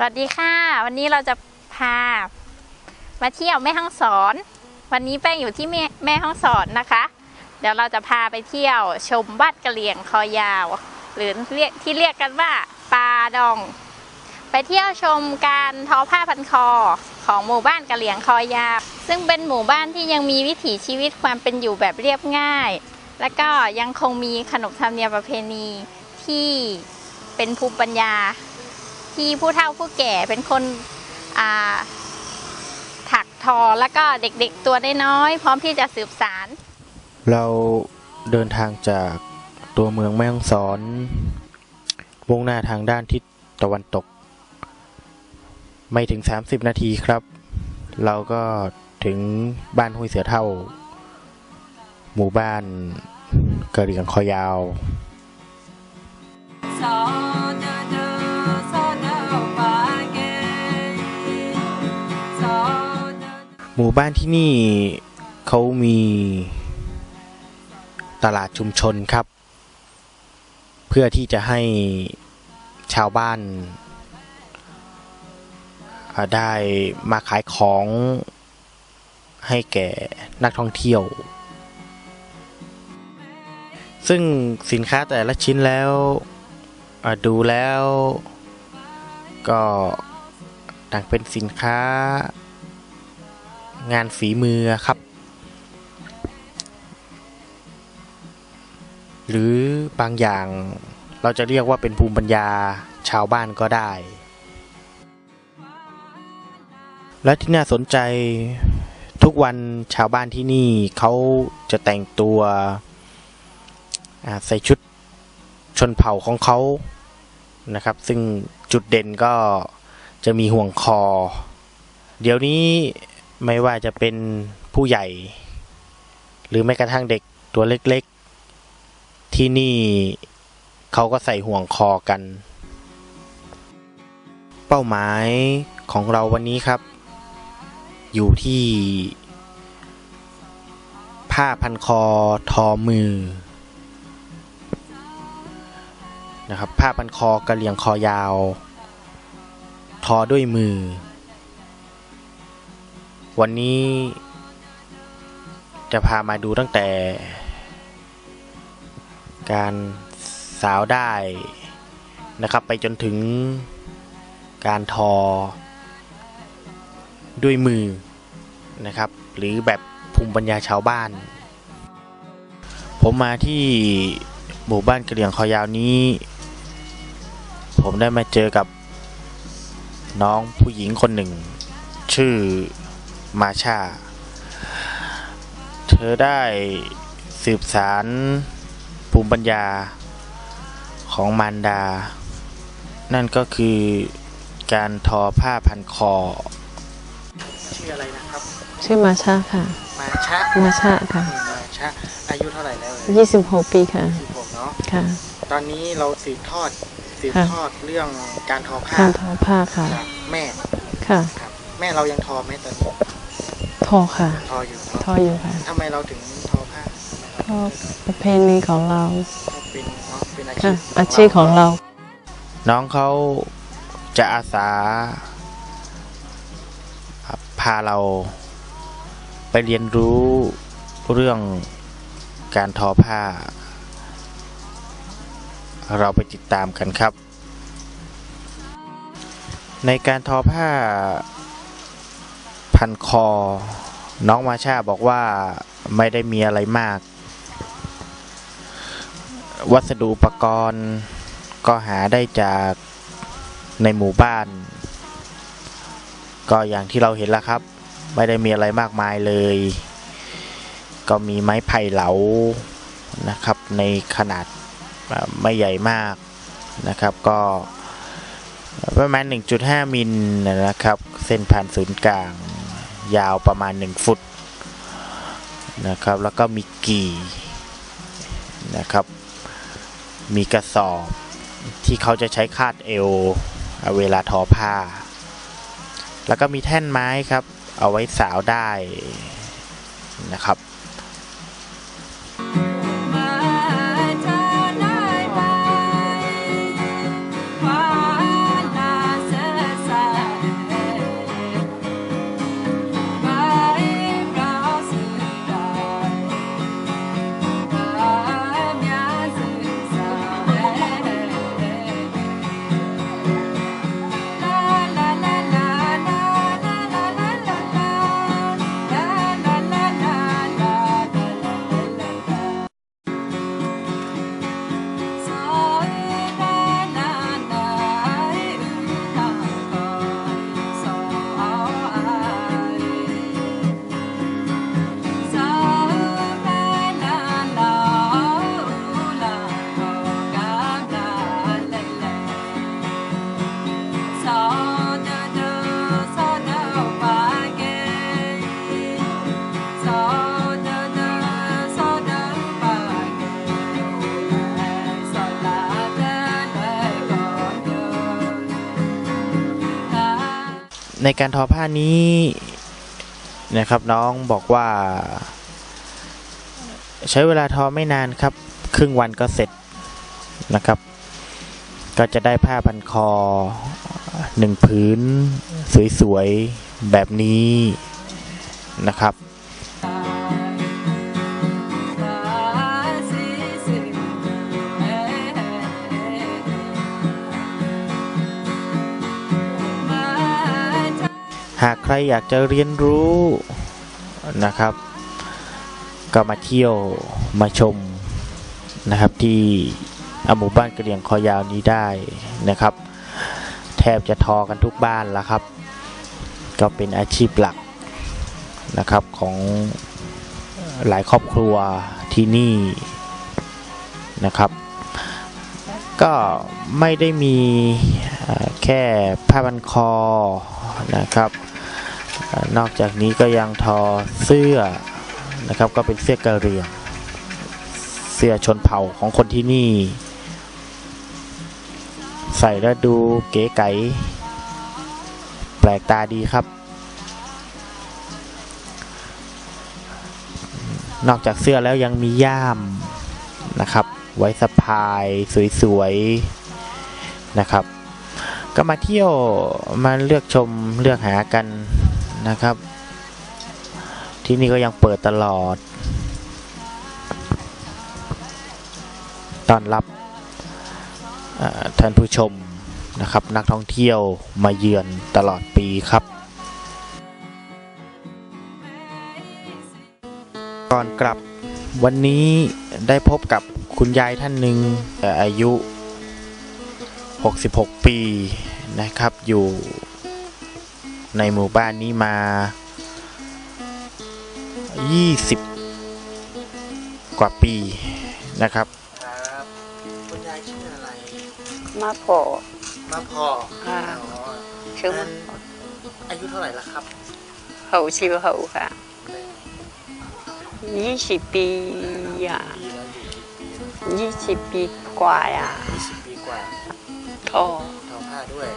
สวัสดีค่ะ วันนี้เราจะพา มาเที่ยวแม่ห้องสอน วันนี้แป้งอยู่ที่แม่แม่ห้องสอนนะคะ เดี๋ยวเราจะพาไปเที่ยวชมบ้านกะเหลี่ยงคอยาว หรือเรียกที่เรียกกันว่าปาดอง ไปเที่ยวชมการทอผ้าพันคอของหมู่บ้านกะเหลี่ยงคอยาว ซึ่งเป็นหมู่บ้านที่ยังมีวิถีชีวิตความเป็นอยู่แบบเรียบง่าย และก็ยังคงมีขนบธรรมเนียมประเพณีที่เป็นภูมิปัญญา ที่ผู้เฒ่าผู้แก่เป็นคนอ่า ทอแล้วก็เด็กๆตัวน้อยๆพร้อมที่จะสืบสารเราเดินทางจากตัวเมืองแม่ฮ่องสอนมุ่งหน้าทางด้านทิศตะวันตก ไม่ถึง 30 นาทีครับ เราก็ถึงบ้านห้วยเสือเท่า หมู่บ้านกะเหรี่ยงคอยาว หมู่บ้านที่นี่เขามีตลาดชุมชนครับ เพื่อที่จะให้ชาวบ้าน ได้มาขายของให้แก่นักท่องเที่ยว ซึ่งสินค้าแต่ละชิ้นแล้วดูแล้วก็ต่างเป็นสินค้า งานฝีมือครับ หรือบางอย่างเราจะเรียกว่าเป็นภูมิปัญญาชาวบ้านก็ได้ และที่น่าสนใจทุกวันชาวบ้านที่นี่เขาจะแต่งตัวใส่ชุดชนเผ่าของเขานะครับ ซึ่งจุดเด่นก็จะมีห่วงคอ เดี๋ยวนี้ ไม่ว่าจะเป็นผู้ใหญ่ หรือแม้กระทั่งเด็กตัวเล็กๆ ที่นี่เขาก็ใส่ห่วงคอกัน เป้าหมายของเราวันนี้ครับ อยู่ที่ ผ้าพันคอทอมือนะครับผ้าพันคอกระเหลี่ยงคอยาว ทอด้วยมือ วันนี้จะพามาดูตั้งแต่ การสาวได้นะครับ ไปจนถึงการทอ ด้วยมือนะครับ หรือแบบภูมิปัญญาชาวบ้าน ผมมาที่หมู่บ้านกระเหลี่ยงคอยาวนี้ ผมได้มาเจอกับน้องผู้หญิงคนหนึ่ง ชื่อ มาชา เธอได้สืบสารภูมิปัญญาของมารดา นั่นก็คือการทอผ้าพันคอ ชื่ออะไรนะครับ ชื่อมาชาค่ะ มาชะมาชาค่ะ มาชะอายุเท่าไหร่แล้วเอ่ย26 ปีค่ะ สิบหกเนาะ ค่ะ ตอนนี้เราสืบทอดสืบค่ะทอดเรื่องการทอผ้าการทอผ้าค่ะ จากแม่ค่ะ ครับ แม่เรายังทอไหมตอนนี้ ทอค่ะ ทออยู่เนาะทออยู่ค่ะทำไมเราถึงทอผ้าก็ประเพณีของเราเป็นเนาะเป็นอาชีค่ะพอาชีพของเรา น้องเขาจะอาสา พาเราไปเรียนรู้เรื่องการทอผ้า เราไปติดตามกันครับ ในการทอผ้า พันคอ น้องมาชาบอกว่าไม่ได้มีอะไรมาก วัสดุอุปกรณ์ก็หาได้จากในหมู่บ้าน ก็อย่างที่เราเห็นแล้วครับ ไม่ได้มีอะไรมากมายเลย ก็มีไม้ไผ่เหลานะครับ ในขนาดไม่ใหญ่มากนะครับก็ประมาณ 1.5 มิลนะครับ เส้นผ่านศูนย์กลาง ยาวประมาณ 1 ฟุตนะครับ แล้วก็มีกี่นะครับ มีกระสอบที่เขาจะใช้คาดเอวเวลาทอผ้า แล้วก็มีแท่นไม้ครับ เอาไว้สาวได้นะครับ ในการทอผ้านี้นะครับน้องบอกว่า ใช้เวลาทอไม่นานครับ ครึ่งวันก็เสร็จนะครับ ก็จะได้ผ้าพันคอหนึ่งผืนสวยๆ แบบนี้นะครับ หากใครอยากจะเรียนรู้นะครับ ก็มาเที่ยวมาชมนะครับที่อหมู่บ้านกระเหลี่ยงคอยาวนี้ได้นะครับ แทบจะทอกันทุกบ้านแล้วครับ ก็เป็นอาชีพหลักนะครับของหลายครอบครัวที่นี่นะครับ ก็ไม่ได้มีแค่ผ้าพันคอนะครับ นอกจากนี้ก็ยังทอเสื้อนะครับก็เป็นเสื้อกะเหรี่ยง เสื้อชนเผ่าของคนที่นี่ ใส่แล้วดูเก๋ไก๋แปลกตาดีครับ นอกจากเสื้อแล้วยังมีย่ามนะครับ ไว้สะพายสวยๆนะครับ ก็มาเที่ยวมาเลือกชมเลือกหากัน นะครับ ที่นี่ก็ยังเปิดตลอดต้อนรับท่านผู้ชมนะครับ นักท่องเที่ยวมาเยือนตลอดปีครับ ก่อนกลับวันนี้ได้พบกับคุณยายท่านหนึ่งอายุ 66 ปีนะครับอยู่ ในหมู่บ้านนี้มา 20 กว่าปีนะครับครับคุณยายชื่ออะไรมาพอมาพอค่ะชื่อมาอายุเท่าไหร่ละครับเขาชื่อเขาค่ะยี่สิบปีอะปีแล้วอยู่ยี่สิบปีกว่าอะ20ปีกว่าทอทอผ้าด้วย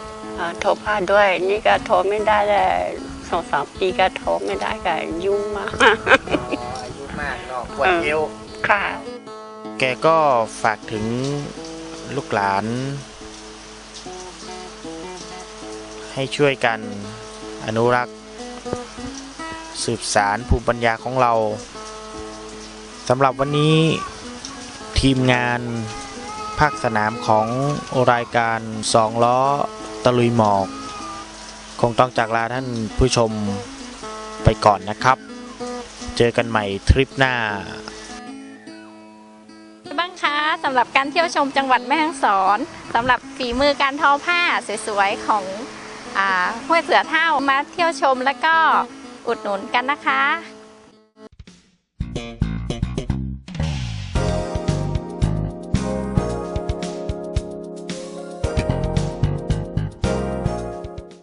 อ่าทอผ้าดด้วย นี่ก็โทอไม่ได้เลยสองสามปีก็โทอไม่ได้ก็ยุ่งมากอ๋ออายุมากเนาะปวดเอวค่ะ แกก็ฝากถึงลูกหลาน ให้ช่วยกันอนุรักษ์ สืบสารภูมิปัญญาของเราสำหรับวันนี้ทีมงานภาคสนามของรายการสองล้อ ตะลุยหมอก คงต้องจากลาท่านผู้ชมไปก่อนนะครับ เจอกันใหม่ทริปหน้า บ้างคะสำหรับการเที่ยวชมจังหวัดแม่ฮ่องสอนสำหรับฝีมือการทอผ้าสวยๆของห้วยเสือเท่ามาเที่ยวชมแล้วก็อุดหนุนกันนะคะ